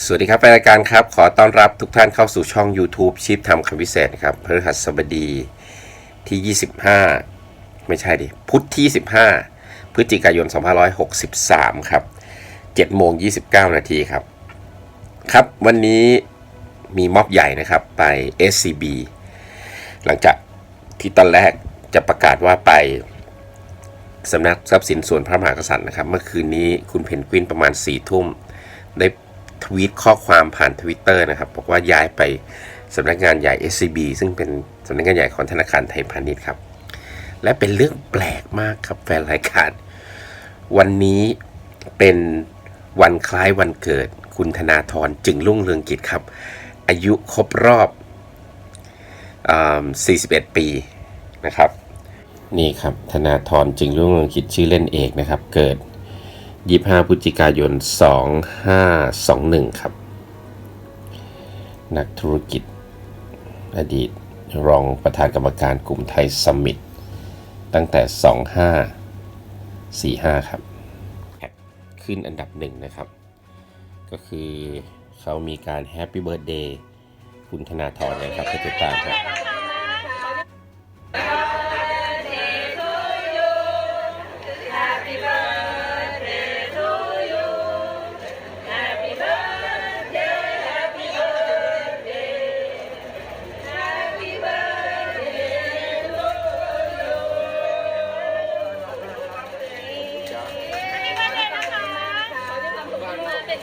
สวัสดีครับรายการครับ ขอต้อนรับทุกท่านเข้าสู่ช่อง YouTube ชีพทำคำวิเศษครับพฤหัสบดีที่ 25 ไม่ใช่ดิ พุธที่25พฤศจิกายน 2563 ครับ7โมง29 นาทีครับ ครับวันนี้มีม็อบใหญ่นะครับไป SCB หลังจากที่ตอนแรกจะประกาศว่าไปสำนักทรัพย์สินส่วนพระมหากษัตริย์นะครับ เมื่อคืนนี้คุณเพนกวินประมาณ4ทุ่มได้ ทวีตข้อความผ่านทวิตเตอร์นะครับ บอกว่าย้ายไปสำนักงานใหญ่ SCB ซึ่งเป็นสำนักงานใหญ่ของธนาคารไทยพาณิชย์ครับ และเป็นเรื่องแปลกมากครับแฟนรายการ วันนี้เป็นวันคล้ายวันเกิดคุณธนาธรจึงรุ่งเรืองกิจครับ อายุครบรอบอ41 ปีนะครับ นี่ครับธนาธรจึงรุ่งเรืองกิจชื่อเล่นเอกนะครับ เกิด 25พฤศจิกายน 2521 ครับ นักธุรกิจ อดีตรองประธานกรรมการกลุ่มไทยสมิตตั้งแต่ 2545 ครับ ขึ้นอันดับหนึ่งนะครับ ก็คือเขามีการแฮปปี้เบิร์ดเดย์คุณธนาธรนะครับไปติดตามครับ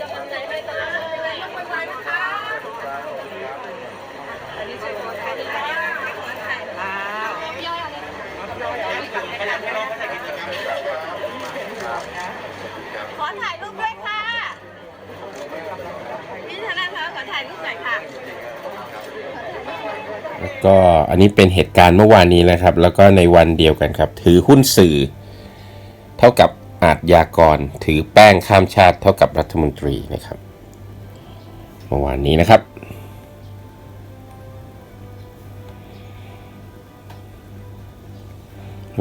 ขอถ่ายรูปด้วยค่ะพี่ธนาคะขอถ่ายรูปหน่อยค่ะแล้วก็อันนี้เป็นเหตุการณ์เมื่อวานนี้นะครับ แล้วก็ในวันเดียวกันครับ ถือหุ้นสื่อ เท่ากับ อาทยากรถือแป้งข้ามชาติเท่ากับรัฐมนตรีนะครับเมื่อวานนี้นะครับ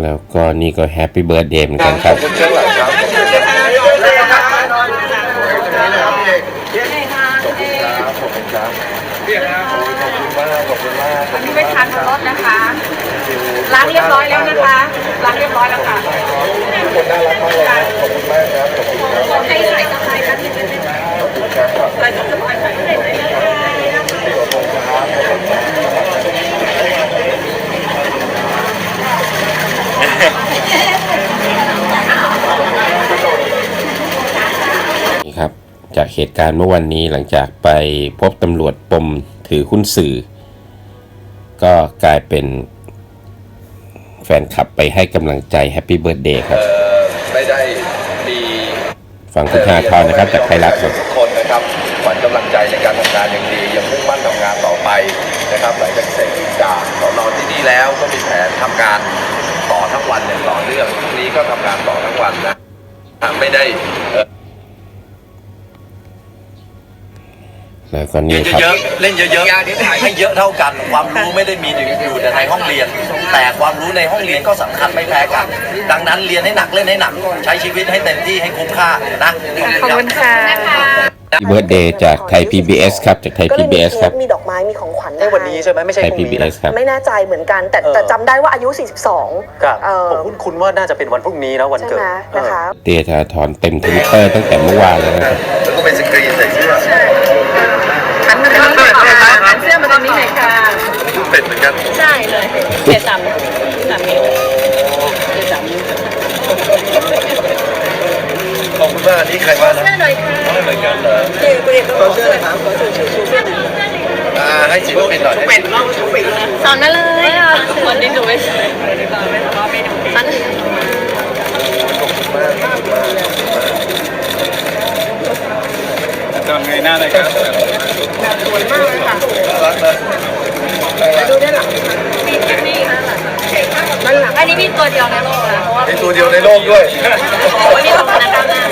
แล้วก็นี่ก็แฮปปี้เบิร์ดเดย์เหมือนกันครับขอบคุณเช่นหลังครับขอบคุณครับขอบคุณครับขอบคุณครับพี่ครับขอบคุณมากขอบคุณมากอันนี้ไม่ทานรถนะคะ ล้างเรียบร้อยแล้วนะคะ ล้างเรียบร้อยแล้วค่ะทุกคนน่ารักมากเลยนะขอบคุณมากครับขอบคุณครับ ให้ใส่สะพายค่ะที่เป็น ขอบคุณครับ ใส่สะพายค่ะที่เป็น นี่ครับ จาก เหตุการณ์เมื่อวันนี้หลังจากไปพบตำรวจปมถือหุ้นสื่อ ก็กลายเป็นแฟนคลับไปให้กำลังใจแฮปปี้เบิร์ดเดย์ครับไม่ได้มีฟังคุณธนาธรนะครับจากไทยรัฐครับทุกคนนะครับขวัญกำลังใจในการทำงานอย่างดียังมุ่งมั่นทำงานต่อไปนะครับหลังจากเสร็จจากสอนอที่นี่แล้วก็มีแผนทำงานต่อทั้งวันอย่างต่อเนื่องพรุ่งนี้ก็ทำงานต่อทั้งวันนะไม่ได้ แล้วก็นี่ครับ เยอะๆเล่นเยอะๆให้เยอะเท่ากัน ความรู้ไม่ได้มีอยู่แต่ในห้องเรียน แต่ความรู้ในห้องเรียนก็สำคัญไม่แพ้กัน ดังนั้นเรียนให้หนักเล่นให้หนัก ใช้ชีวิตให้เต็มที่ให้คุ้มค่านะขอบคุณค่ะ Happy Birthday จากไทย PBS ครับ จากไทย ก็เลยมี PBS เค้ครักบมีดอกไม้มีของขวัญในวันนี้ใช่ไหมไม่ใช่ไทย พรุ่งนี้นะ PBS ครับ ไม่แน่ใจเหมือนกันแต่เออ แต่จำได้ว่าอายุ 42ครับเออผมคุ้นคุ้นๆว่าน่าจะเป็นวันพรุ่งนี้นะวันใช่เกิไหดมนะคะ เดธนาธรเต็มทวิตเตอร์ตั้งแต่เมื่อวานแล้วนะครับ เป็ดเหมือนกันใช่เลยเจ็ดสามสามนิ้วเจ็ดสามนิ้วขอบคุณมากอันนี้ใครว่านะเสื้อหน่อยค่ะไม่เหมือนกันเหรอเจ็ดเจ็ดขอเสื้อหน่อยครับขอเสื้อชูชูเสื้ออ่าให้จิ๋วเป็นหน่อยให้จิ๋วสอนมาเลยคนนี้ดูไม่ใช่สอนทำไงหน้าเลยครับสวยมากเลยค่ะน่ารักนะดู ด้านหลังมีแค่นี้นะด้านหลังอันนี้มีตัวเดียวในโลกนะเพราะว่าเป็นตัวเดียวในโลกด้วยวันนี้ของคณะก้าวหน้า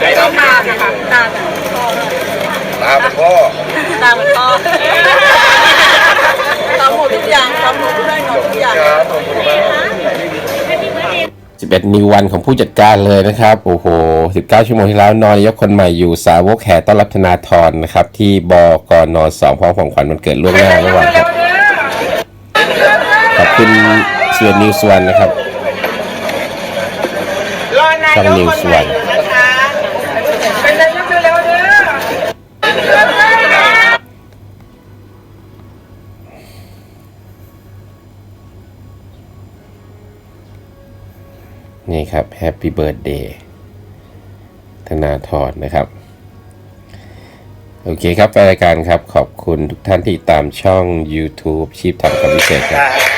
ใจต้องตามนะคะตาม ตาเป็นพ่อ ตามเหมือนพ่อทำหมดทุกอย่างทำหมดทุกได้หมดทุกอย่าง ครับขอบคุณมาก 11 11 นิววันของผู้จัดการเลยนะครับ โอ้โห 19 ชั่วโมงที่แล้วนอนนายกคนใหม่อยู่สาวกแห่ต้อนรับธนาธรนะครับ ที่บกนสองพร้อมของขวัญวันเกิดล่วงหน้าเมื่อวานครับ ขอบคุณเสือนิวส์วันนะครับรอนายช่องกนิวคนส์ใหวัม่นนะคะเป็นน นี่ครับแฮปปี้เบิร์ดเดย์ธนาธรนะครับ โอเคครับแฟนรายการครับ ขอบคุณทุกท่านที่ตามช่อง YouTube ชีพทำคำพิเศษครับ